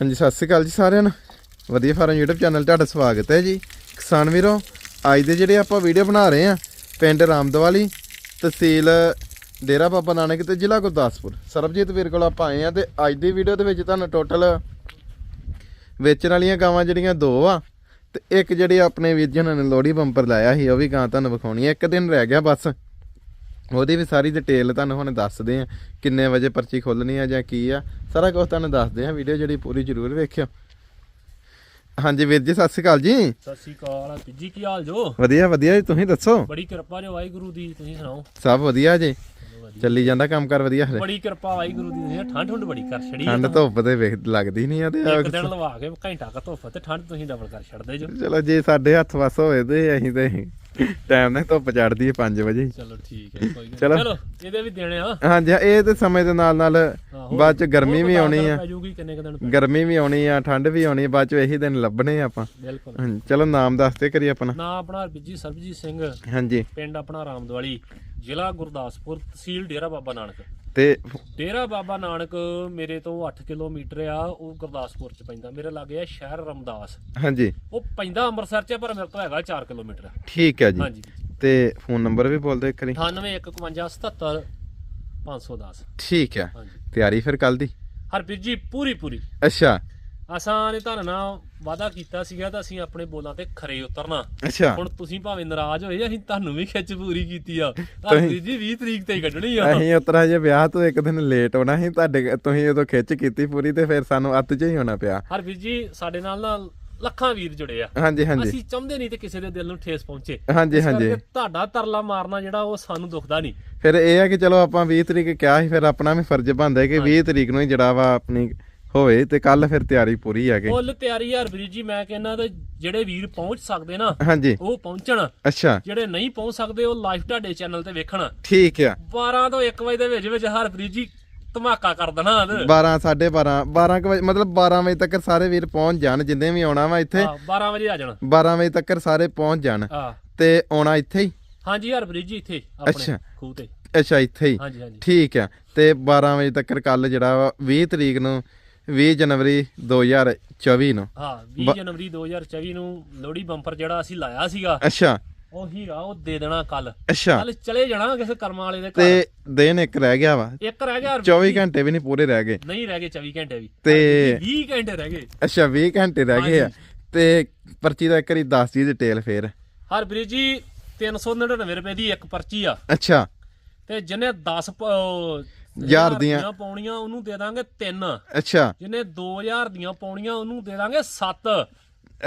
ਹਾਂਜੀ, ਸਤਿ ਸ਼੍ਰੀ ਅਕਾਲ ਜੀ ਸਾਰਿਆਂ ਨੂੰ। ਵਧੀਆ ਫਾਰਮ YouTube ਚੈਨਲ ਤੁਹਾਡਾ ਸਵਾਗਤ ਹੈ ਜੀ। ਕਿਸਾਨ ਵੀਰੋ, ਅੱਜ ਦੇ ਜਿਹੜੇ ਆਪਾਂ ਵੀਡੀਓ ਬਣਾ ਰਹੇ ਆ ਪਿੰਡ ਰਾਮਦਵਾਲੀ ਤਹਿਸੀਲ ਡੇਰਾ ਬਾਬਾ ਨਾਨਕ ਤੇ ਜ਼ਿਲ੍ਹਾ ਗੁਰਦਾਸਪੁਰ। ਸਰਬਜੀਤ ਵੀਰ ਕੋਲ ਆਪਾਂ ਆਏ ਆ ਤੇ ਅੱਜ ਦੀ ਵੀਡੀਓ ਦੇ ਵਿੱਚ ਤੁਹਾਨੂੰ ਟੋਟਲ ਵੇਚਣ ਵਾਲੀਆਂ ਗਾਵਾਂ ਜਿਹੜੀਆਂ ਦੋ ਆ ਤੇ ਇੱਕ ਜਿਹੜੀ ਆਪਣੇ ਵੀਰ ਜੀ ਨੇ ਲੋੜੀ ਬੰਪਰ ਲਾਇਆ ਸੀ, ਉਹ ਵੀ ਗਾਂ ਤੁਹਾਨੂੰ ਵਿਖਾਉਣੀ ਹੈ। ਇੱਕ ਦਿਨ ਰਹਿ ਗਿਆ ਬਸ। ਉਹਦੀ ਵੀ ਸਾਰੀ ਡਿਟੇਲ ਤੁਹਾਨੂੰ ਹੁਣ ਦੱਸਦੇ ਆ ਕਿੰਨੇ ਵਜੇ ਪਰਚੀ ਖੋਲਣੀ ਆ ਜਾਂ ਕੀ ਆ ਸਾਰਾ ਕੁਝ ਤੁਹਾਨੂੰ ਦੱਸਦੇ ਆ ਵੀਡੀਓ ਜਿਹੜੀ ਪੂਰੀ ਜ਼ਰੂਰ ਵੇਖਿਓ। ਹਾਂਜੀ ਵੀਰ ਜੀ ਸਤਿ ਸ਼੍ਰੀ ਅਕਾਲ ਜੀ। ਸਤਿ ਸ਼੍ਰੀ ਅਕਾਲ ਜੀ ਕੀ ਹਾਲ ਜੋ? ਵਧੀਆ ਵਧੀਆ ਜੀ ਤੁਸੀਂ ਦੱਸੋ? ਬੜੀ ਕਿਰਪਾ ਜੋ ਵਾਹਿਗੁਰੂ ਦੀ ਤੁਸੀਂ ਸੁਣਾਓ? ਸਭ ਵਧੀਆ ਜੀ। ਚਲੋ ਜਾਂਦਾ ਕੰਮ ਕਰ ਵਧੀਆ ਹਰੇ ਬੜੀ ਕਿਰਪਾ ਵਾਹਿਗੁਰੂ ਦੀ ਤੁਸੀਂ ਠੰਡ ਠੰਡ ਬੜੀ ਕਰ ਛੜੀ ਠੰਡ ਧੁੱਪ ਤੇ ਵੇਖ ਲੱਗਦੀ ਨਹੀਂ ਆ ਤੇ ਇੱਕ ਦਿਨ ਲਵਾ ਕੇ ਘੰਟਾ ਕ ਧੁੱਪ ਤੇ ਠੰਡ ਤੁਸੀਂ ਡਬਲ ਕਰ ਛੱਡਦੇ ਜੋ। ਚਲੋ ਜੇ ਸਾਡੇ ਹੱਥ ਵਸ ਹੋਵੇ ਤੇ ਅਸੀਂ ਤੇ ਟਾਈਮ ਨਾਲ ਧੁੱਪ ਚੜਦੀ ਹੈ 5 ਵਜੇ ਚਲੋ ਠੀਕ ਹੈ ਕੋਈ ਗੱਲ ਚਲੋ। ਇਹਦੇ ਵੀ ਦੇਣੇ ਆ। ਹਾਂਜੀ ਇਹ ਤੇ ਸਮੇਂ ਦੇ ਨਾਲ ਨਾਲ। ਬਾਅਦ ਚ ਗਰਮੀ ਵੀ ਆਉਣੀ ਆ। ਗਰਮੀ ਵੀ ਆਉਣੀ ਆ ਠੰਡ ਵੀ ਆਉਣੀ ਆ ਬਾਅਦ ਚ ਇਹੀ ਦਿਨ ਲੱਭਣੇ ਆ ਆਪਾਂ। ਬਿਲਕੁਲ। ਚਲੋ ਨਾਮ ਦੱਸਦੇ ਕਰੀ ਆਪਣਾ। ਨਾ ਆਪਣਾ ਬਿੱਜੀ ਸਰਬਜੀਤ ਸਿੰਘ। ਹਾਂਜੀ। ਪਿੰਡ ਆਪਣਾ ਰਾਮਦਵਾਲੀ ਜ਼ਿਲ੍ਹਾ ਗੁਰਦਾਸਪੁਰ ਤਹਿਸੀਲ ਡੇਰਾ ਬਾਬਾ ਨਾਨਕ। ਤੇ ਡੇਰਾ ਬਾਬਾ ਨਾਨਕ ਮੇਰੇ ਤੋਂ 8 ਕਿਲੋਮੀਟਰ ਆ ਉਹ ਗੁਰਦਾਸਪੁਰ ਚ ਪੈਂਦਾ। ਮੇਰੇ ਲਾਗੇ ਆ ਸ਼ਹਿਰ ਰਮਦਾਸ। ਹਾਂਜੀ। ਉਹ ਪੈਂਦਾ ਅੰਮ੍ਰਿਤਸਰ ਚ ਪਰ ਮੇਰੇ ਤੋਂ ਹੈਗਾ 4 ਕਿਲੋਮੀਟਰ। ਠੀਕ ਹੈ ਜੀ। ਹਾਂਜੀ। ਤੇ ਫੋਨ ਨੰਬਰ ਵੀ ਬੋਲ ਦਿਓ ਇੱਕ ਵਾਰੀ। 981577 510 ਠੀਕ ਹੈ। ਤਿਆਰੀ ਫਿਰ ਕੱਲ ਦੀ? ਹਰਪ੍ਰੀਤ ਜੀ ਪੂਰੀ ਪੂਰੀ। ਅੱਛਾ। ਅਸਾਂ ਨੇ ਤੁਹਾਨੂੰ ਨਾਲ ਵਾਅਦਾ ਕੀਤਾ ਸੀਗਾ ਤਾਂ ਅਸੀਂ ਆਪਣੇ ਬੋਲਾਂ ਤੇ ਖਰੇ ਉਤਰਨਾ। ਅੱਛਾ। ਹੁਣ ਤੁਸੀਂ ਭਾਵੇਂ ਨਾਰਾਜ਼ ਹੋਏ ਅਸੀਂ ਤੁਹਾਨੂੰ ਵੀ ਖਿੱਚ ਪੂਰੀ ਕੀਤੀ ਆ ਹਰਪ੍ਰੀਤ ਜੀ 20 ਤਰੀਕ ਤੇ ਹੀ ਕੱਢਣੀ ਆ। ਅਸੀਂ ਉਤਰਾ ਜੇ ਵਿਆਹ ਤੋਂ ਇੱਕ ਦਿਨ ਲੇਟ ਹੋਣਾ ਸੀ ਤੁਹਾਡੇ ਤੁਸੀਂ ਉਦੋਂ ਖਿੱਚ ਕੀਤੀ ਪੂਰੀ ਤੇ ਫਿਰ ਸਾਨੂੰ ਅੱਤ 'ਚ ਹੀ ਹੋਣਾ ਪਿਆ। ਹਰਪ੍ਰੀਤ ਜੀ ਸਾਡੇ ਨਾਲ ਨਾ ਲੱਖਾਂ ਵੀਰ ਜੁੜੇ ਆ। ਹਾਂਜੀ ਹਾਂਜੀ। ਅਸੀਂ ਚਾਹੁੰਦੇ ਨਹੀਂ ਤੇ ਕਿਸੇ ਦੇ ਦਿਲ ਨੂੰ ਠੇਸ ਪਹੁੰਚੇ। ਹਾਂਜੀ ਹਾਂਜੀ। ਤੁਹਾਡਾ ਤਰਲਾ ਮਾਰਨਾ ਜਿਹੜਾ ਉਹ ਸਾਨੂੰ ਦੁਖਦਾ ਨਹੀਂ। ਫਿਰ ਇਹ ਹੈ ਕਿ ਚਲੋ ਆਪਾਂ 20 ਤਰੀਕ ਕਿਹਾ ਸੀ ਫਿਰ ਆਪਣਾ ਵੀ ਫਰਜ਼ ਬਣਦਾ ਹੈ ਕਿ 20 ਤਰੀਕ ਨੂੰ ਹੀ ਜਿਹੜਾ ਵਾ ਆਪਣੀ ਹੋਵੇ ਤੇ ਕੱਲ ਫਿਰ ਤਿਆਰੀ ਪੂਰੀ ਆ ਗਈ ਫੁੱਲ ਤਿਆਰੀ ਆ ਹਰਪ੍ਰੀਤ ਜੀ ਮੈਂ ਕਹਿੰਦਾ ਤੇ ਜਿਹੜੇ ਵੀਰ ਪਹੁੰਚ ਸਕਦੇ ਨਾ ਹਾਂਜੀ। ਉਹ ਪਹੁੰਚਣ। ਅੱਛਾ। ਜਿਹੜੇ ਨਹੀਂ ਪਹੁੰਚ ਸਕਦੇ ਉਹ ਲਾਈਵ ਤੁਹਾਡੇ ਚੈਨਲ ਤੇ ਵੇਖਣ। ਠੀਕ ਆ। 12 ਤੋਂ 1 ਵਜੇ ਦੇ ਵਿੱਚ ਵਿੱਚ ਹਰਪ੍ਰੀਤ ਜੀ ਧਮਾਕਾ ਕਰ ਦੇਣਾ ਅੱਜ। 12 12:30 12 ਕੁ ਵਜੇ ਮਤਲਬ 12 ਵਜੇ ਤੱਕ ਸਾਰੇ ਵੀਰ ਪਹੁੰਚ ਜਾਣ ਜਿੰਨੇ ਵੀ ਆਉਣਾ ਵਾ ਇੱਥੇ। ਹਾਂ 12 ਵਜੇ ਆ ਜਾਣਾ। 12 ਵਜੇ ਤੱਕ ਸਾਰੇ ਪਹੁੰਚ ਜਾਣ। ਹਾਂ। ਤੇ ਆਉਣਾ ਇੱਥੇ ਹੀ? ਹਾਂਜੀ ਹਰਪ੍ਰੀਤ ਜੀ ਇੱਥੇ। ਆਪਣੇ ਖੂਹ ਤੇ। ਅੱਛਾ ਇੱਥੇ ਹੀ। ਹਾਂਜੀ ਹਾਂਜੀ। ਠੀਕ ਆ। ਤੇ 12 ਵਜੇ ਤੱਕ ਕੱਲ ਜਿਹੜਾ ਵਾ 20 ਤਰੀਕ ਨੂੰ 20 ਜਨਵਰੀ 2024 ਨੂੰ। ਹਾਂ 20 ਜਨਵਰੀ 2024 ਨੂੰ ਲੋਹੜੀ ਬੰਪਰ ਜਿਹੜਾ ਅਸੀਂ ਲਾਇਆ ਸੀਗਾ। ਅੱਛਾ। ਉਹ ਹੀਰਾ ਉਹ ਦੇ ਦੇਣਾ ਕੱਲ। ਅੱਛਾ। ਕੱਲ ਚਲੇ ਜਾਣਾ ਕਿਸੇ ਕਰਮਾਂ ਵਾਲੇ ਦੇ ਘਰ। ਤੇ ਦਿਨ ਇੱਕ ਰਹਿ ਗਿਆ ਵਾ। ਇੱਕ ਰਹਿ ਗਿਆ ਹਰਪ੍ਰੀਤ 24 ਜੀ। ਘੰਟੇ ਵੀ ਨਹੀਂ ਪੂਰੇ ਰਹਿ ਗਏ। ਨਹੀਂ ਰਹਿ ਗਏ 24 ਘੰਟੇ ਵੀ। ਤੇ- 20 ਘੰਟੇ ਰਹਿ ਗਏ। ਅੱਛਾ 20 ਘੰਟੇ ਰਹਿ ਗਏ ਆ। ਤੇ ਪਰਚੀ ਦਾ ਇੱਕ ਵਾਰੀ ਦੱਸ ਦੀ ਡਿਟੇਲ ਫੇਰ। ਹਰਪ੍ਰੀਤ ਜੀ 399 ਰੁਪਏ ਦੀ ਇੱਕ ਪਰਚੀ ਆ। ਅੱਛਾ। ਤੇ ਜਿਹਨੇ 10 ਹਜ਼ਾਰ ਦੀਆਂ। ਪਾਉਣੀਆਂ ਉਹਨੂੰ ਦੇ ਦਾਂਗੇ 3 ਅੱਛਾ। ਜਿਹਨੇ 2000 ਦੀਆਂ ਪਾਉਣੀਆਂ ਉਹਨੂੰ ਦੇ ਦਾਂਗੇ 7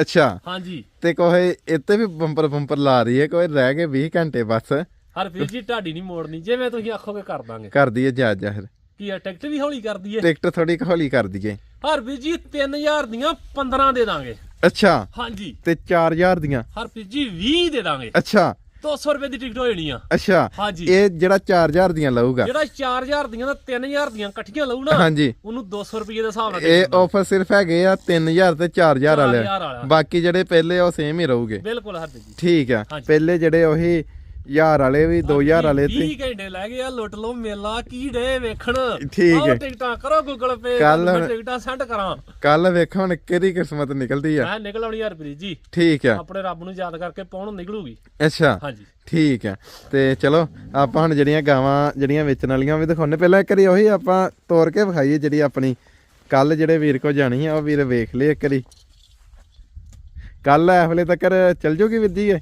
ਅੱਛਾ। ਹਾਂਜੀ। ਤੇ ਕੋਏ ਇੱਥੇ ਵੀ ਬੰਪਰ ਬੰਪਰ ਲਾ ਰਹੀ ਹੈ ਕੋਈ ਰਹਿ ਗਏ 20 ਘੰਟੇ ਬਸ। ਹਰਪ੍ਰੀਤ ਜੀ ਢਾਡੀ ਨਹੀਂ ਮੋੜਨੀ। ਜਿਵੇਂ ਤੁਸੀਂ ਆਖੋਗੇ ਕਰ ਦਾਂਗੇ। ਕਰ ਦਈਏ ਜਾ ਜਾ ਫਿਰ। ਕੀ ਆ ਟਿਕਟ ਵੀ ਹੌਲੀ ਕਰ ਦਈਏ? ਟਿਕਟ ਥੋੜੀ ਹੌਲੀ ਕਰ ਦਈਏ। ਹਰਪ੍ਰੀਤ ਜੀ 3000 ਦੀਆਂ 15 ਦੇ ਦਾਂਗੇ। ਅੱਛਾ। ਹਾਂਜੀ। ਤੇ 4000 ਦੀਆਂ। ਹਰਪ੍ਰੀਤ ਜੀ 20 ਦੇ ਦਾਂਗੇ। ਅੱਛਾ। 200 ਰੁਪਏ ਦੀ ਟਿਕਟ ਹੋ ਜਾਣੀ ਆ। ਅੱਛਾ ਹਾਂਜੀ। ਇਹ ਜਿਹੜਾ 4000 ਦੀਆਂ ਲਊਗਾ। ਜਿਹੜਾ 4000 ਦੀਆਂ ਤਾਂ 3000 ਦੀਆਂ ਇਕੱਠੀਆਂ ਲਊ ਨਾ ਹਾਂਜੀ। ਉਹਨੂੰ 200 ਰੁਪਏ ਦੇ ਹਿਸਾਬ ਨਾਲ ਇਹ ਆਫਰ ਸਿਰਫ ਹੈਗੇ ਆ 3000 ਤੇ 4000 ਵਾਲੇ 4000 ਵਾਲਾ। ਬਾਕੀ ਜਿਹੜੇ ਪਹਿਲੇ ਉਹ ਸੇਮ ਹੀ ਰਹੂਗੇ। ਬਿਲਕੁਲ ਜੀ। ਠੀਕ ਆ। ਪਹਿਲੇ ਜਿਹੜੇ ਉਹੀ 1000 ਵਾਲੇ ਵੀ 2000 ਵਾਲੇ ਤੇ। 20 ਘੰਟੇ ਲੈ ਗਏ ਆ ਲੁੱਟ ਲੋ ਮੇਲਾ ਕੀ ਡੇ ਵੇਖਣ? ਠੀਕ ਹੈ। ਟਿਕਟਾਂ ਕਰੋ ਗੂਗਲ ਪੇ ਹੁਣ- ਟਿਕਟਾਂ ਸੈਂਡ ਕਰਾਂ। ਕੱਲ ਵੇਖੋ ਹੁਣ ਕਿਹਦੀ ਕਿਸਮਤ ਨਿਕਲਦੀ ਆ। ਮੈਂ ਨਿਕਲ ਆਉਣੀ ਹਰਪ੍ਰੀਤ ਜੀ। ਠੀਕ ਆ। ਆਪਣੇ ਰੱਬ ਨੂੰ ਯਾਦ ਕਰਕੇ ਪਾਉਣ ਨਿਕਲੂਗੀ। ਅੱਛਾ। ਹਾਂਜੀ। ਠੀਕ ਆ। ਤੇ ਚਲੋ ਆਪਾਂ ਹੁਣ ਜਿਹੜੀਆਂ ਗਾਵਾਂ ਜਿਹੜੀਆਂ ਵੇਚਣ ਵਾਲੀਆਂ ਵੀ ਦਿਖਾਉਣੇ ਪਹਿਲਾਂ ਇੱਕ ਵਾਰੀ ਉਹੀ ਆਪਾਂ ਤੋੜ ਕੇ ਵਿਖਾਈਏ ਜਿਹੜੀ ਆਪਣੀ। ਕੱਲ ਜਿਹੜੇ ਵੀਰ ਕੋ ਜਾਣੀ ਆ ਉਹ ਵੀਰ ਵੇਖ ਲਏ ਇੱਕ ਵਾਰੀ। ਕੱਲ ਇਸ ਵੇਲੇ ਤੱਕ ਚੱਲ ਜੂਗੀ ਵਿੱਦੀ ਹੈ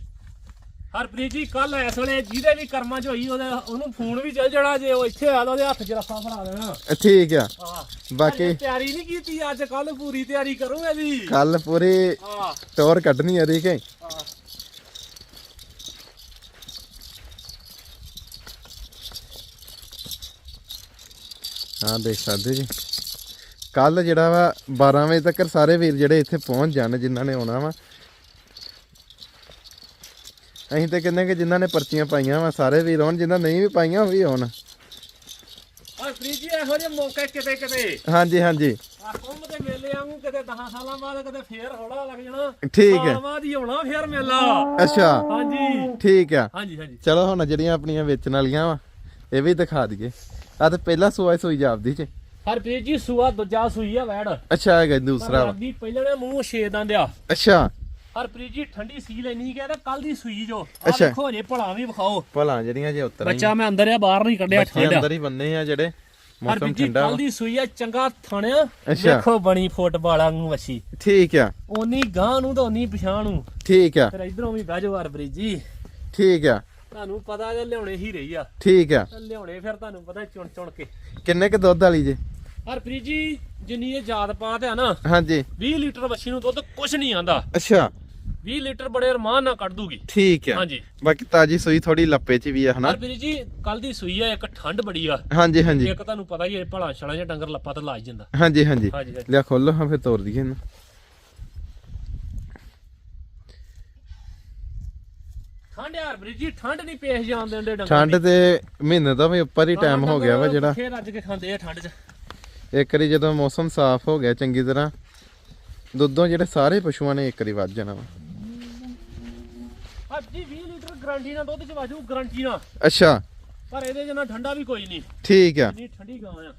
ਹਰਪ੍ਰੀਤ ਜੀ ਕੱਲ ਇਸ ਵੇਲੇ ਜਿਹਦੇ ਵੀ ਕਰਮਾਂ 'ਚ ਹੋਈ ਉਹਦੇ ਉਹਨੂੰ ਫੋਨ ਵੀ ਚੱਲ ਜਾਣਾ ਜੇ ਉਹ ਇੱਥੇ ਆ ਤਾਂ ਉਹਦੇ ਹੱਥ 'ਚ ਰੱਸਾ ਫੜਾ ਦੇਣਾ ਠੀਕ ਆ। ਹਾਂ। ਬਾਕੀ ਤਿਆਰੀ ਨਹੀਂ ਕੀਤੀ ਅੱਜ ਕੱਲ ਪੂਰੀ ਤਿਆਰੀ ਕਰੂੰ ਇਹਦੀ ਕੱਲ ਪੂਰੀ ਹਾਂ। ਟੋਰ ਕੱਢਣੀ ਆ ਠੀਕ ਹੈ। ਹਾਂ ਹਾਂ ਦੇਖ ਸਕਦੇ ਜੀ। ਕੱਲ ਜਿਹੜਾ ਵਾ 12 ਵਜੇ ਤੱਕ ਸਾਰੇ ਵੀਰ ਜਿਹੜੇ ਇੱਥੇ ਪਹੁੰਚ ਜਾਣ ਜਿਨ੍ਹਾਂ ਨੇ ਆਉਣਾ ਵਾ। ਅਸੀਂ ਤੇ ਕਹਿੰਦੇ ਕਿ ਜਿਨ੍ਹਾਂ ਨੇ ਪਰਚੀਆਂ ਪਾਈਆਂ ਵਾ ਸਾਰੇ ਵੀਰ ਆਉਣ ਜਿਨ੍ਹਾਂ ਨਹੀਂ ਵੀ ਪਾਈਆਂ ਉਹ ਵੀ ਆਉਣ ਹਰਪ੍ਰੀਤ ਜੀ ਇਹੋ ਜਿਹੇ ਮੌਕੇ ਕਿਤੇ ਕਿਤੇ? ਹਾਂਜੀ ਹਾਂਜੀ। ਆ ਕੁੰਭ ਦੇ ਮੇਲੇ ਆਂਗੂ ਕਿਤੇ 10 ਸਾਲਾਂ ਬਾਅਦ ਕਿਤੇ ਫੇਰ ਹੌਲਾ ਲੱਗ ਜਾਣਾ। ਠੀਕ ਹੈ। ਸਾਲ ਬਾਅਦ ਹੀ ਆਉਣਾ ਫੇਰ ਮੇਲਾ। ਅੱਛਾ। ਹਾਂਜੀ। ਠੀਕ ਆ। ਹਾਂਜੀ ਹਾਂਜੀ। ਚਲੋ ਹੁਣ ਜਿਹੜੀਆਂ ਆਪਣੀਆਂ ਵੇਚਣ ਵਾਲੀਆਂ ਵਾ ਇਹ ਵੀ ਦਿਖਾ ਦਈਏ। ਆ ਤੇ ਪਹਿਲਾ ਸੂਆ ਸੂਈ ਜਾਪਦੀ ਚ। ਹਰਪ੍ਰੀਤ ਜੀ ਸੂਆ ਦੂਜਾ ਸੂਈ ਆ ਵੈੜ। ਅੱਛਾ ਹੈਗਾ ਦੂਸਰਾ ਵਾ। ਪਹਿਲੇ ਨੇ ਮੂੰਹ ਛੇ ਦੰਦ ਆ। ਅੱਛਾ। ਹਰਪ੍ਰੀਤ ਜੀ ਠੰਡੀ ਸੀ ਲੈਣੀ ਕਹਿੰਦਾ ਕੱਲ ਦੀ ਸੂਈ ਜੋ। ਆ ਅੱਛਾ। ਦੇਖੋ ਜੇ ਭਲਾ ਵੀ ਵਿਖਾਓ। ਭਲਾ ਜਿਹੜੀਆਂ ਜੇ ਉਤਰ ਬੱਚਾ ਮੈਂ ਅੰਦਰ ਆ ਬਾਹਰ ਨਹੀਂ ਕੱਢਿਆ ਬੱਚੇ ਠੰਡਾ ਅੰਦਰ ਹੀ ਬੰਨੇ ਆ ਜਿਹੜੇ ਮੌਸਮ ਹਰਪ੍ਰੀਤ ਜੀ ਠੰਡਾ ਕੱਲ ਵਾ ਦੀ ਸੂਈ ਆ ਚੰਗਾ ਥਣਿਆ ਅੱਛਾ। ਦੇਖੋ ਬਣੀ ਫੁੱਟਬਾਲਾਂ ਨੂੰ ਵਛੀ। ਠੀਕ ਆ। ਉਨੀ ਗਾਂ ਨੂੰ ਤਾਂ ਉਨੀ ਪਛਾਣ ਨੂੰ। ਠੀਕ ਆ। ਫਿਰ ਇਧਰੋਂ ਵੀ ਬਹਿ ਜਾਓ ਹਰਪ੍ਰੀਤ ਜੀ। ਠੀਕ ਆ। ਤੁਹਾਨੂੰ ਪਤਾ ਜੇ ਲਿਆਉਣੇ ਹੀ ਰਹੀ ਆ। ਠੀਕ ਆ। ਤੇ ਲਿਆਉਣੇ ਫਿਰ ਤੁਹਾਨੂੰ ਪਤਾ ਚੁਣ ਚੁਣ ਕੇ। ਕਿੰਨੇ ਕ ਦੁੱਧ ਵਾਲੀ ਜੇ? ਹਰਪ੍ਰੀਤ ਜੀ ਜਿੰਨੀ ਇਹ ਜਾਤ ਪਾਤ ਆ ਨਾ ਹਾਂਜੀ। 20 ਲੀਟਰ ਵੱਛੀ ਨੂੰ ਦੁੱਧ ਕੁਝ ਨਹੀਂ ਆਂਦਾ। ਅੱਛਾ। 20 ਲੀਟਰ ਬੜੇ ਅਰਮਾਨ ਨਾਲ ਕੱਢ ਦੂਗੀ। ਠੀਕ ਆ ਹਾਂਜੀ। ਬਾਕੀ ਤਾਜੀ ਸੂਈ ਥੋੜੀ ਲੱਪੇ ਚ ਵੀ ਆ ਹਨਾ? ਹਰਪ੍ਰੀਤ ਜੀ ਕੱਲ ਦੀ ਸੂਈ ਆ ਇੱਕ ਠੰਡ ਬੜੀ ਆ। ਹਾਂਜੀ ਹਾਂਜੀ। ਇੱਕ ਤੁਹਾਨੂੰ ਪਤਾ ਹੀ ਹੈ ਭਲਾ ਛਣਾ ਜਾਂ ਡੰਗਰ ਲੱਪਾ ਤੇ ਲਾਜ ਜਾਂਦਾ ਹਾਂਜੀ ਹਾਂਜੀ। ਲਿਆ ਖੋਲੋ ਹਾਂ ਫਿਰ ਤੋਰ ਦਈਏ ਇਹਨੂੰ। ਠੰਡ ਯਾਰ ਹਰਪ੍ਰੀਤ ਜੀ ਠੰਡ ਨਹੀਂ ਪੇਸ਼ ਜਾਣ ਦਿੰਦੇ ਡੰਗਰ ਠੰਡ ਤੇ ਮਹੀਨੇ ਦਾ ਵੀ ਉੱਪਰ ਹੀ ਟਾਈਮ ਹੋ ਗਿਆ ਵਾ ਜਿਹੜਾ। ਫੇਰ ਅੱਜ ਕੇ ਖਾਂਦੇ ਆ ਠੰਡ 'ਚ। ਇੱਕ ਵਾਰੀ ਜਦੋਂ ਮੌਸਮ ਸਾਫ਼ ਹੋ ਗਿਆ ਚੰਗੀ ਤਰ੍ਹਾਂ ਦੁੱਧੋਂ ਜਿਹੜੇ ਸਾਰੇ ਪਸ਼ੂਆਂ ਨੇ ਇੱਕ ਵਾਰੀ ਵੱਧ ਜਾਣਾ ਵਾ। ਜੀ 20 ਲੀਟਰ ਗਰੰਟੀ ਨਾਲ ਦੁੱਧ ਚ ਵਾਜੂ ਗਰੰਟੀ ਨਾਲ। ਅੱਛਾ। ਪਰ ਇਹਦੇ ਜਨਾ ਠੰਡਾ ਵੀ ਕੋਈ ਨਹੀਂ। ਠੀਕ ਆ। ਇੰਨੀ ਠੰਡੀ ਗਾਂ ਆ।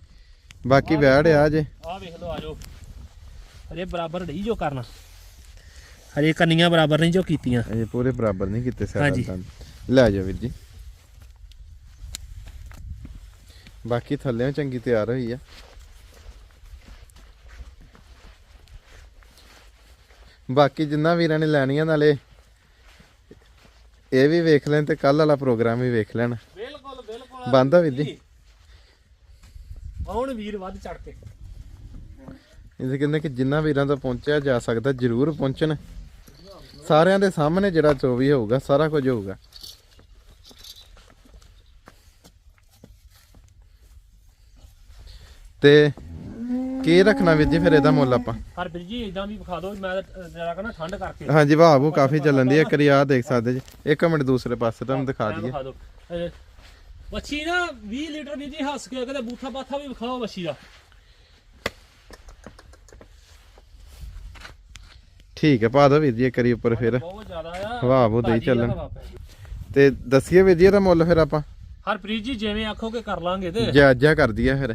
ਬਾਕੀ ਵੈੜ ਆ ਜੇ। ਆਹ ਵੇਖ ਲਓ ਆਜੋ ਹਰੇ ਬਰਾਬਰ ਨਹੀਂ ਜੋ ਕਰਨਾ। ਹਰੇ ਕੰਨੀਆਂ ਬਰਾਬਰ ਨਹੀਂ ਜੋ ਕੀਤੀਆਂ। ਇਹ ਪੂਰੇ ਬਰਾਬਰ ਨਹੀਂ ਕੀਤੇ। ਸਾਰਾ ਲੈ ਜਾ ਵੀਰ ਜੀ। ਬਾਕੀ ਥੱਲੇ ਚੰਗੀ ਤਿਆਰ ਹੋਈ ਆ। ਬਾਕੀ ਜਿੰਨਾ ਵੀਰਾਂ ਨੇ ਲੈਣੀਆਂ ਨਾਲੇ ਇਹ ਵੀ ਵੇਖ ਲੈਣ ਤੇ ਕੱਲ ਵਾਲਾ ਪ੍ਰੋਗਰਾਮ ਵੀ ਵੇਖ ਲੈਣ। ਬਿਲਕੁਲ ਬਿਲਕੁਲ। ਬੰਦ ਵੀਰ ਜੀ। ਆਉਣ ਵੀਰ ਵੱਧ ਚੜ ਕੇ। ਇਹ ਕਹਿੰਦੇ ਕਿ ਜਿੰਨਾ ਵੀਰਾਂ ਤੋਂ ਪਹੁੰਚਿਆ ਜਾ ਸਕਦਾ ਜਰੂਰ ਪਹੁੰਚਣ। ਸਾਰਿਆਂ ਦੇ ਸਾਹਮਣੇ ਜਿਹੜਾ ਜੋ ਵੀ ਹੋਊਗਾ ਸਾਰਾ ਕੁਝ ਹੋਊਗਾ। ਤੇ ਕੀ ਰੱਖਣਾ ਵੀਰ ਜੀ ਫਿਰ ਇਹਦਾ ਮੁੱਲ ਆਪਾਂ? ਹਰ ਵੀਰ ਜੀ ਇਦਾਂ ਵੀ ਵਿਖਾ ਦਿਓ ਮੈਂ ਜਰਾ ਕਹਿੰਦਾ ਠੰਡ ਕਰਕੇ। ਹਾਂਜੀ ਵਾਹ ਉਹ ਕਾਫੀ ਚੱਲਣ ਦੀ ਹੈ ਕਰੀ ਆ ਦੇਖ ਸਕਦੇ ਜੀ। ਇੱਕ ਮਿੰਟ ਦੂਸਰੇ ਪਾਸੇ ਤੁਹਾਨੂੰ ਦਿਖਾ ਦਈਏ। ਵੱਛੀ ਨਾ 20 ਲੀਟਰ ਵੀਰ ਜੀ ਹੱਸ ਕੇ ਕਦੇ ਬੂਥਾ ਬਾਥਾ ਵੀ ਵਿਖਾਓ ਵੱਛੀ ਦਾ। ਠੀਕ ਹੈ ਪਾ ਦੋ ਵੀਰ ਜੀ ਇੱਕ ਵਾਰੀ ਉੱਪਰ ਫਿਰ। ਬਹੁਤ ਜ਼ਿਆਦਾ ਆ। ਤਾਜ਼ੀ ਆ ਚੱਲਣ। ਤੇ ਦੱਸੀਏ ਵੀਰ ਜੀ ਇਹਦਾ ਮੁੱਲ ਫਿਰ ਆਪਾਂ। ਹਰਪ੍ਰੀਤ ਜੀ ਜਿਵੇਂ ਆਖੋਗੇ ਕਰ ਲਾਂਗੇ ਤੇ। ਜਾਇਜ਼ਾ ਕਰ ਦਈਏ ਫਿਰ।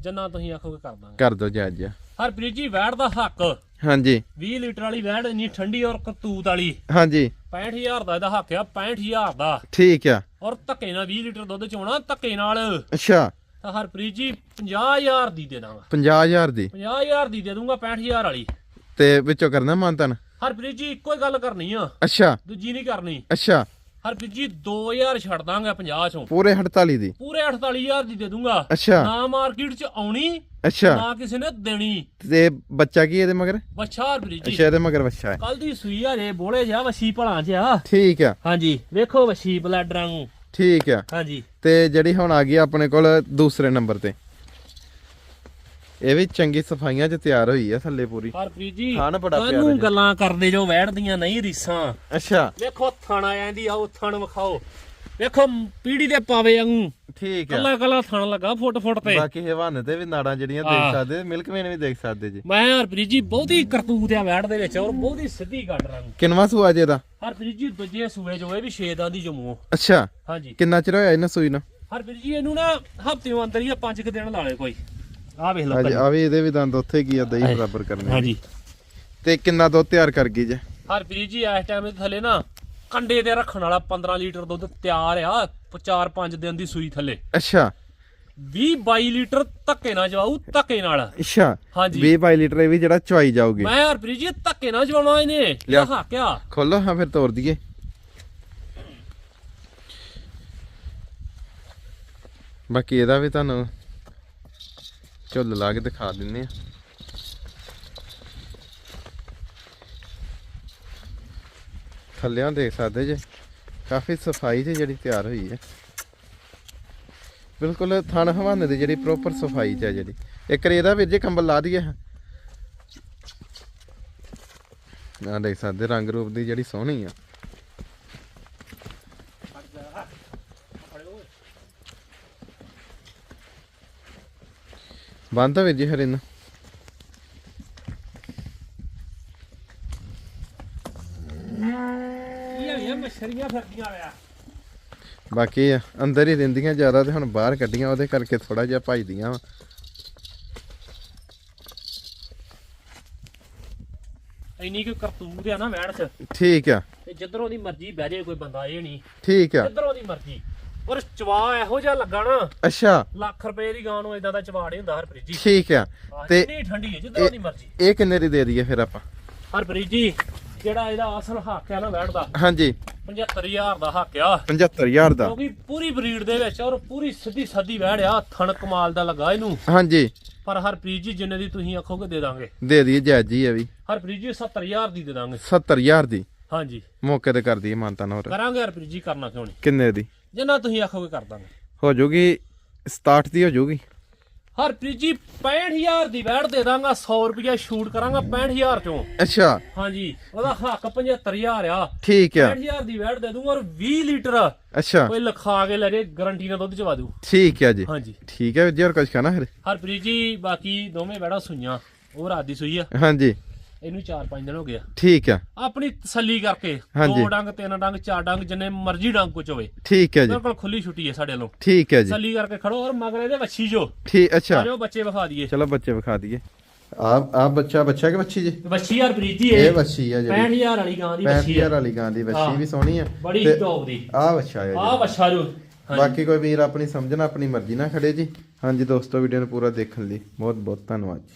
ਜੰਨਾ ਤੁਸੀਂ ਆਖੋਗੇ ਕਰ ਦਾਂਗੇ। ਕਰ ਦੋ ਜਾਇਜ਼ਾ ਹਰਪ੍ਰੀਤ ਜੀ ਵੈੜ ਦਾ ਹੱਕ। ਹਾਂਜੀ। 20 ਲੀਟਰ ਵਾਲੀ ਵੈੜ ਇੰਨੀ ਠੰਡੀ ਔਰ ਕਤੂਤ ਵਾਲੀ। ਹਾਂਜੀ। 65000 ਦਾ ਇਹਦਾ ਹੱਕ ਆ 65000 ਦਾ। ਠੀਕ ਆ। ਔਰ ਧੱਕੇ ਨਾਲ 20 ਲੀਟਰ ਦੁੱਧ ਚੋਣਾ ਧੱਕੇ ਨਾਲ। ਅੱਛਾ। ਤਾਂ ਹਰਪ੍ਰੀਤ ਜੀ 50000 ਦੀ ਦੇ ਦਾਂਗਾ। 50000 ਦੀ। 50000 ਦੀ ਦੇ ਦੂੰਗਾ 65000 ਵਾਲੀ। ਤੇ ਵਿੱਚੋਂ ਕਰਨਾ ਮੰਤਨ ਹਰਪ੍ਰੀਤ ਜੀ ਇੱਕੋ ਹੀ ਗੱਲ ਕਰਨੀ ਆ। ਅੱਛਾ। ਦੂਜੀ ਨਹੀਂ ਕਰਨੀ। ਅੱਛਾ। ਹਰਪ੍ਰੀਤ ਜੀ 2000 ਛੱਡ ਦਾਂਗਾ 50 ਚੋਂ। ਪੂਰੇ 48 ਦੀ? ਪੂਰੇ 48000 ਦੀ ਦੇ ਦੂੰਗਾ। ਅੱਛਾ। ਨਾ ਮਾਰਕੀਟ 'ਚ ਆਉਣੀ ਅੱਛਾ। ਨਾ ਕਿਸੇ ਨੇ ਦੇਣੀ। ਤੇ ਬੱਚਾ ਕੀ ਇਹਦੇ ਮਗਰ? ਬੱਚਾ ਹਰਪ੍ਰੀਤ ਜੀ। ਅੱਛਾ ਇਹਦੇ ਮਗਰ ਬੱਚਾ ਹੈ। ਕੱਲ ਦੀ ਸੂਈ ਆ ਜੇ ਬੋਲੇ ਜਾ ਵਸੀ ਭਲਾਂ ਚ ਆ ਠੀਕ ਆ। ਹਾਂਜੀ ਵੇਖੋ ਵਸੀ ਬਲੈਡਰਾਂ ਨੂੰ। ਠੀਕ ਆ। ਹਾਂਜੀ। ਤੇ ਜਿਹੜੀ ਹੁਣ ਆ ਗਈ ਆਪਣੇ ਕੋਲ ਦੂਸਰੇ ਨੰਬਰ ਤੇ। ਇਹ ਵੀ ਚੰਗੀ ਸਫਾਈਆਂ 'ਚ ਤਿਆਰ ਹੋਈ ਆ ਥੱਲੇ ਪੂਰੀ। ਹਰਪ੍ਰੀਤ ਜੀ ਥਣ ਬੜਾ ਪਿਆਰਾ ਕਾਹਨੂੰ ਜੀ। ਗੱਲਾਂ ਕਰਦੇ ਜੋ ਵੈੜਦੀਆਂ ਨਹੀਂ ਰੀਸਾਂ? ਅੱਛਾ। ਵੇਖੋ ਥਣ ਆ ਜਾਂਦੀ ਆਓ ਥਣ ਵਿਖਾਓ। ਵੇਖੋ ਪੀੜੀ ਦੇ ਪਾਵੇ ਵਾਂਗੂ। ਠੀਕ ਆ। ਕੱਲਾ ਕੱਲਾ ਥਣ ਲੱਗਾ ਫੁੱਟ ਫੁੱਟ ਤੇ। ਬਾਕੀ ਹਵਾਨੇ ਤੇ ਵੀ ਨਾੜਾਂ ਜਿਹੜੀਆਂ ਹਾਂ। ਦੇਖ ਸਕਦੇ ਮਿਲਕ ਵੇਨ ਵੀ ਦੇਖ ਸਕਦੇ ਜੀ। ਮੈਂ ਹਰਪ੍ਰੀਤ ਜੀ ਬਹੁਤੀ ਕਰਤੂਤ ਆ ਵੈੜ ਦੇ ਵਿੱਚ ਔਰ ਬਹੁਤੀ ਸਿੱਧੀ ਗੱਡ ਰੰਗ ਕਿੰਨਵਾ ਸੂਆ ਜੇ ਦਾ? ਹਰਪ੍ਰੀਤ ਜੀ ਦੂਜੇ ਸੂਏ ਜੋ ਇਹ ਵੀ ਛੇਦਾਂ ਦੀ ਜਮੂ। ਅੱਛਾ। ਹਾਂਜੀ। ਕਿੰਨਾ ਚਿਰ ਹੋਇਆ ਇਹਨਾਂ ਸੂਈ ਨੂੰ? ਹਰਪ੍ਰੀਤ ਜੀ ਇਹਨੂੰ ਨਾ ਹਫ਼ਤੇ ਅੰਦਰ ਹੀ ਆ ਪੰਜ ਕੁ ਦਿਨ ਲਾ ਲੇ ਕੋਈ। ਆ ਵੇਖ ਲਓ ਹਾਂਜੀ। ਆ ਵੀ ਇਹਦੇ ਵੀ ਦੰਦ ਉੱਥੇ ਕੀ ਆ ਦਹੀਂ। ਬਰਾਬਰ ਕਰਨੇ ਹਾਂਜੀ। ਤੇ ਕਿੰਨਾ ਦੁੱਧ ਤਿਆਰ ਕਰ ਗਈ ਜੇ? ਹਰਪ੍ਰੀਤ ਜੀ ਇਸ ਟਾਈਮ ਦੇ ਥੱਲੇ ਨਾ ਕੰਡੇ ਤੇ ਰੱਖਣ ਵਾਲਾ 15 ਲੀਟਰ ਦੁੱਧ ਤਿਆਰ ਆ 4-5 ਦਿਨ ਦੀ ਸੂਈ ਥੱਲੇ। ਅੱਛਾ। 20-22 ਲੀਟਰ ਧੱਕੇ ਨਾਲ ਜਵਾਉ ਧੱਕੇ ਨਾਲ। ਅੱਛਾ। ਹਾਂਜੀ। 20 22 ਲੀਟਰ ਇਹ ਵੀ ਜਿਹੜਾ ਚਵਾਈ ਜਾਊਗੀ। ਮੈਂ ਹਰਪ੍ਰੀਤ ਜੀ ਧੱਕੇ ਨਾਲ ਜਵਾਉਣਾ ਇਹਨੇ। ਲਿਆ। ਹਾਕਿਆ ਖੋਲੋ ਹਾਂ ਫਿਰ ਤੋੜ ਦਈਏ। ਬਾਕੀ ਇਹਦਾ ਵੀ ਤੁਹਾਨੂੰ ਝੁੱਲ ਲਾ ਕੇ ਦਿਖਾ ਦਿੰਨੇ ਆ। ਥੱਲਿਆਂ ਦੇਖ ਸਕਦੇ ਜੇ। ਕਾਫੀ ਸਫ਼ਾਈ ਤੇ ਜਿਹੜੀ ਤਿਆਰ ਹੋਈ ਹੈ। ਬਿਲਕੁਲ ਥਣ ਹਵਾਨੇ ਦੀ ਜਿਹੜੀ ਪ੍ਰੋਪਰ ਸਫ਼ਾਈ ਚ ਹੈ ਜਿਹੜੀ। ਇੱਕ ਰੇ ਇਹਦਾ ਵੀਰ ਜੇ ਕੰਬਲ ਲਾ ਦਈਏ। ਆ ਦੇਖ ਸਕਦੇ, ਰੰਗ ਰੂਪ ਦੀ ਜਿਹੜੀ ਸੋਹਣੀ ਆ। ਬੰਦ ਵੀਰ ਜੀ ਹਰਿੰਨ ਮੱਛਰੀਆਂ ਆ ਅੰਦਰ ਹੀ ਰਹਿੰਦੀਆਂ ਜ਼ਿਆਦਾ ਤੇ ਹੁਣ ਬਾਹਰ ਕੱਢੀਆਂ ਉਹਦੇ ਕਰਕੇ ਥੋੜਾ ਜਿਹਾ ਭਜਦੀਆਂ ਵਾ। ਇੰਨੀ ਕਿ ਕਰਤੂਤ ਆ ਨਾ ਵੈਣ ਚ। ਠੀਕ ਆ। ਤੇ ਜਿੱਧਰੋਂ ਦੀ ਮਰਜ਼ੀ ਬਹਿ ਜਾਏ ਕੋਈ ਬੰਦਾ ਇਹ ਨਹੀਂ। ਠੀਕ ਆ। ਜਿੱਧਰੋਂ ਦੀ ਮਰਜ਼ੀ। ਪਰ ਚਵਾ ਇਹੋ ਜਿਹਾ ਲੱਗਾ ਨਾ ਅੱਛਾ। ਲੱਖ ਰੁਪਏ ਦੀ ਗਾਂ ਨੂੰ ਇਦਾਂ ਦਾ ਚਵਾ ਨਹੀਂ ਹੁੰਦਾ ਹਰਪ੍ਰੀਤ ਜੀ। ਠੀਕ ਆ। ਤੇ ਇੰਨੀ ਠੰਡੀ ਹੈ ਜਿੱਧਰੋਂ ਦੀ ਮਰਜ਼ੀ। ਇਹ ਕਿੰਨੇ ਦੀ ਦੇ ਦਈਏ ਫਿਰ ਆਪਾਂ? ਹਰਪ੍ਰੀਤ ਜੀ ਜਿਹੜਾ ਇਹਦਾ ਅਸਲ ਹੱਕ ਆ ਨਾ ਵੈੜ ਦਾ ਹਾਂਜੀ। 75000 ਦਾ ਹੱਕ ਆ। 75000 ਦਾ। ਕਿਉਂਕਿ ਪੂਰੀ ਬਰੀਡ ਦੇ ਵਿੱਚ ਔਰ ਪੂਰੀ ਸਿੱਧੀ ਸਾਦੀ ਵੈੜ ਆ ਥਣ ਕਮਾਲ ਦਾ ਲੱਗਾ ਇਹਨੂੰ। ਹਾਂਜੀ। ਪਰ ਹਰਪ੍ਰੀਤ ਜੀ ਜਿੰਨੇ ਦੀ ਤੁਸੀਂ ਆਖੋਗੇ ਦੇ ਦਾਂਗੇ। ਦੇ ਦਈਏ ਜਾਇਜ਼ ਜੀ ਇਹ ਵੀ। ਹਰਪ੍ਰੀਤ ਜੀ 70000 ਦੀ ਦੇ ਦਾਂਗੇ। 70000 ਦੀ। ਹਾਂਜੀ। ਮੌਕੇ ਤੇ ਕਰ ਦਈਏ ਮਾਨਤਾ ਹੋਰ। ਕਰਾਂਗੇ ਹਰਪ੍ਰੀਤ ਜੀ ਕਰਨਾ ਕਿਉਂ ਨਹੀਂ? ਕਿੰਨੇ ਦੀ? ਜਿੰਨਾ ਤੁਸੀਂ ਆਖੋਗੇ ਕਰ ਦਾਂਗੇ। ਹੋ ਜੂਗੀ 67 ਦੀ ਹੋ ਜੂਗੀ। ਹਰਪ੍ਰੀਤ ਜੀ 65000 ਦੀ ਵੈੜ ਦੇ ਦਾਂਗਾ 100 ਰੁਪਇਆ ਸ਼ੂਟ ਕਰਾਂਗਾ 65000 ਚੋਂ। ਅੱਛਾ। ਹਾਂਜੀ ਉਹਦਾ ਹੱਕ 75000 ਆ। ਠੀਕ ਆ। 65000 ਦੀ ਵੈੜ ਦੇ ਦੂੰਗਾ ਔਰ 20 ਲੀਟਰ ਅੱਛਾ। ਕੋਈ ਲਿਖਾ ਕੇ ਲੈ ਜੇ ਗਾਰੰਟੀ ਨਾਲ ਦੁੱਧ ਚਵਾ ਦੂ। ਠੀਕ ਆ ਜੀ। ਹਾਂਜੀ। ਠੀਕ ਹੈ ਜੀ ਹੋਰ ਕੁਝ ਕਹਿਣਾ ਫਿਰ? ਹਰਪ੍ਰੀਤ ਜੀ ਬਾਕੀ ਦੋਵੇਂ ਵੈੜਾਂ ਸੂਈਆਂ। ਉਹ ਰਾਤ ਦੀ ਸੂਈ ਆ। ਹਾਂਜੀ। ਇਹਨੂੰ 4-5 ਦਿਨ ਹੋ ਗਿਆ ਠੀਕ ਆ। ਆਪਣੀ ਤਸੱਲੀ ਕਰਕੇ ਹਾਂਜੀ। ਦੋ ਡੰਗ ਤਿੰਨ ਡੰਗ ਚਾਰ ਡੰਗ ਜਿੰਨੇ ਮਰਜ਼ੀ ਡੰਗ ਕੁਚ ਹੋਵੇ। ਠੀਕ ਹੈ ਜੀ। ਬਿਲਕੁਲ ਖੁੱਲੀ ਛੁੱਟੀ ਹੈ ਸਾਡੇ ਵੱਲੋਂ। ਠੀਕ ਹੈ ਜੀ। ਤਸੱਲੀ ਕਰਕੇ ਖੜੋ ਔਰ ਮਗਰੇ ਦੇ ਵੱਛੀ ਜੋ। ਠੀਕ ਅੱਛਾ। ਆਜੋ ਬੱਚੇ ਵਿਖਾ ਦਈਏ। ਚਲੋ ਬੱਚੇ ਵਿਖਾ ਦਈਏ। ਆ ਆ ਬੱਚਾ ਬੱਚਾ ਕਿ ਬੱਚੀ ਜੀ? ਵੱਛੀ ਹਰਪ੍ਰੀਤ ਜੀ ਇਹ ਇਹ ਬੱਚੀ ਆ ਜਿਹੜੀ। 65000 ਵਾਲੀ ਗਾਂ ਦੀ ਵੱਛੀ 65000 ਹੈ ਵਾਲੀ ਗਾਂ ਦੀ ਬੱਚੀ ਹਾਂ। ਵੀ ਸੋਹਣੀ ਆ। ਬੜੀ ਤੇ ਟੌਪ ਦੀ। ਆ ਬੱਚਾ ਆ ਆਹ ਜੀ ਵੱਛਾ ਜੋ। ਹਾਂਜੀ। ਬਾਕੀ ਕੋਈ ਵੀਰ ਆਪਣੀ ਸਮਝਣਾ ਆਪਣੀ ਮਰਜ਼ੀ ਨਾਲ ਖੜੇ ਜੀ। ਹਾਂਜੀ ਦੋਸਤੋ ਵੀਡੀਓ ਨੂੰ ਪੂਰਾ ਦੇਖਣ ਲਈ ਬਹੁਤ ਬਹੁਤ ਧੰਨਵਾਦ ਜੀ।